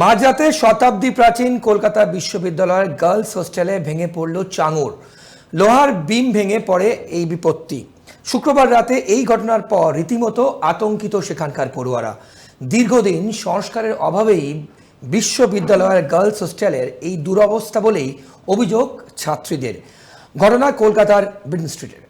মাঝরাতে শতাব্দী প্রাচীন কলকাতা বিশ্ববিদ্যালয়ের গার্লস হোস্টেলে ভেঙে পড়ল চাঙর। লোহার বিম ভেঙে পড়ে এই বিপত্তি। শুক্রবার রাতে এই ঘটনার পর রীতিমতো আতঙ্কিত সেখানকার পড়ুয়ারা। দীর্ঘদিন সংস্কারের অভাবেই বিশ্ববিদ্যালয়ের গার্লস হোস্টেলের এই দুরবস্থা বলেই অভিযোগ ছাত্রীদের। ঘটনা কলকাতার ব্রিন স্ট্রিটের।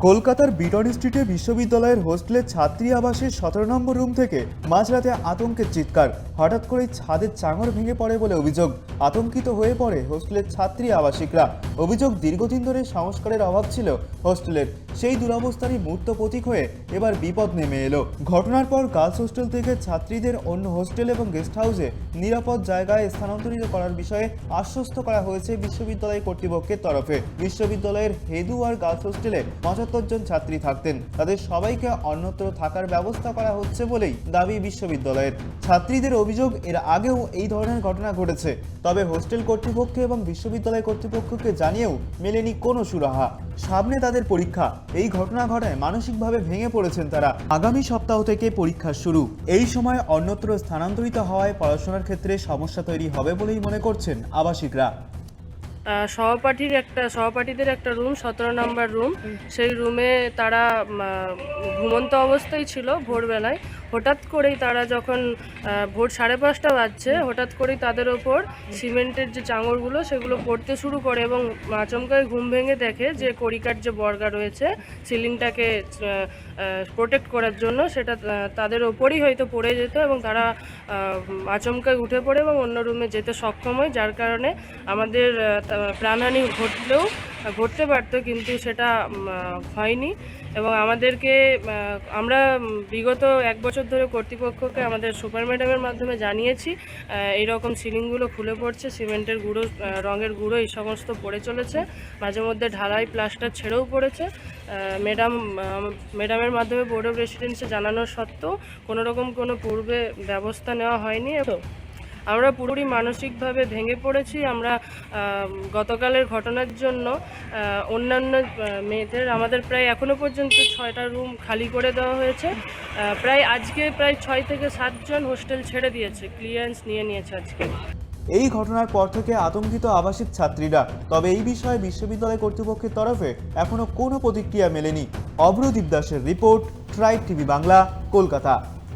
কলকাতার বিটন স্ট্রিটে বিশ্ববিদ্যালয়ের হোস্টেলের ছাত্রী আবাসের সতেরো নম্বর রুম থেকে মাঝরাতে আতঙ্কের চিৎকার। হঠাৎ করেই ছাদের চাঙর ভেঙে পড়ে বলে অভিযোগ। আতঙ্কিত হয়ে পড়ে হোস্টেলের ছাত্রী আবাসিকরা। অভিযোগ দীর্ঘদিন ধরে সংস্কারের অভাব ছিল হোস্টেলের। সেই দুরবস্থারই মূর্ত প্রতীক হয়ে এবার বিপদ নেমে এলো। ঘটনার পর গার্লস হোস্টেল থেকে ছাত্রীদের অন্য হোস্টেল এবং গেস্ট হাউসে নিরাপদ জায়গায় স্থানান্তরিত করার বিষয়ে আশ্বস্ত করা হয়েছে বিশ্ববিদ্যালয় কর্তৃপক্ষের তরফে। বিশ্ববিদ্যালয়ের হেদু আর গার্লস হোস্টেলে পঁচাত্তর জন ছাত্রী থাকতেন। তাদের সবাইকে অন্যত্র থাকার ব্যবস্থা করা হচ্ছে বলেই দাবি বিশ্ববিদ্যালয়ের। ছাত্রীদের অভিযোগ, এর আগেও এই ধরনের ঘটনা ঘটেছে। তবে হোস্টেল কর্তৃপক্ষ এবং বিশ্ববিদ্যালয় কর্তৃপক্ষকে জানিয়েও মেলেনি কোনো সুরাহা। সামনে তাদের পরীক্ষা। এই ঘটনা ঘটায় মানসিকভাবে ভেঙে পড়েছেন তারা। আগামী সপ্তাহ থেকে পরীক্ষা শুরু। এই সময় অন্যত্র স্থানান্তরিত হওয়ায় পড়াশোনার ক্ষেত্রে সমস্যা তৈরি হবে বলেই মনে করছেন আবাসিকরা। সহপাঠীর একটা, সহপাঠীদের একটা রুম সতেরো নম্বর রুম সেই রুমে তারা ঘুমন্ত অবস্থায় ছিল ভোরবেলায়। হঠাৎ করেই তারা যখন ভোর সাড়ে পাঁচটা বাজছে, হঠাৎ করেই তাদের ওপর সিমেন্টের যে চাঙড়গুলো, সেগুলো পড়তে শুরু করে এবং আচমকায় ঘুম ভেঙে দেখে যে করিকার যে বর্গা রয়েছে, সিলিংটাকে প্রোটেক্ট করার জন্য সেটা তাদের ওপরই হয়তো পড়ে যেত এবং তারা আচমকায় উঠে পড়ে এবং অন্য রুমে যেতে সক্ষম হয়। যার কারণে আমাদের প্রাণহানি ঘটলেও ঘটতে পারতো কিন্তু সেটা হয়নি। এবং আমাদেরকে আমরা বিগত এক বছর ধরে কর্তৃপক্ষকে আমাদের সুপার ম্যাডামের মাধ্যমে জানিয়েছি এইরকম সিলিংগুলো খুলে পড়ছে, সিমেন্টের গুঁড়ো রঙের গুঁড়ো এই সমস্ত পড়ে চলেছে। মাঝে মধ্যে ঢালাই প্লাস্টার ছেড়েও পড়েছে। ম্যাডাম ম্যাডামের মাধ্যমে বোর্ড অফ রেসিডেন্সে জানানোর সত্ত্বেও কোনো রকম কোনো পূর্বে ব্যবস্থা নেওয়া হয়নি। তো আমরা পুরোপুরি মানসিকভাবে ভেঙে পড়েছি। আমরা গতকালের ঘটনার জন্য অন্যান্য মেয়েদের, আমাদের প্রায় এখনও পর্যন্ত ছয়টা রুম খালি করে দেওয়া হয়েছে। প্রায় আজকে প্রায় ছয় থেকে সাতজন হোস্টেল ছেড়ে দিয়েছে, ক্লিয়ারেন্স নিয়ে নিয়েছে আজকে। এই ঘটনার পর থেকে আতঙ্কিত আবাসিক ছাত্রীরা, তবে এই বিষয়ে বিশ্ববিদ্যালয় কর্তৃপক্ষের তরফে এখনও কোনো প্রতিক্রিয়া মেলেনি। অভ্রদীপ দাসের report tribe TV Bangla, Kolkata.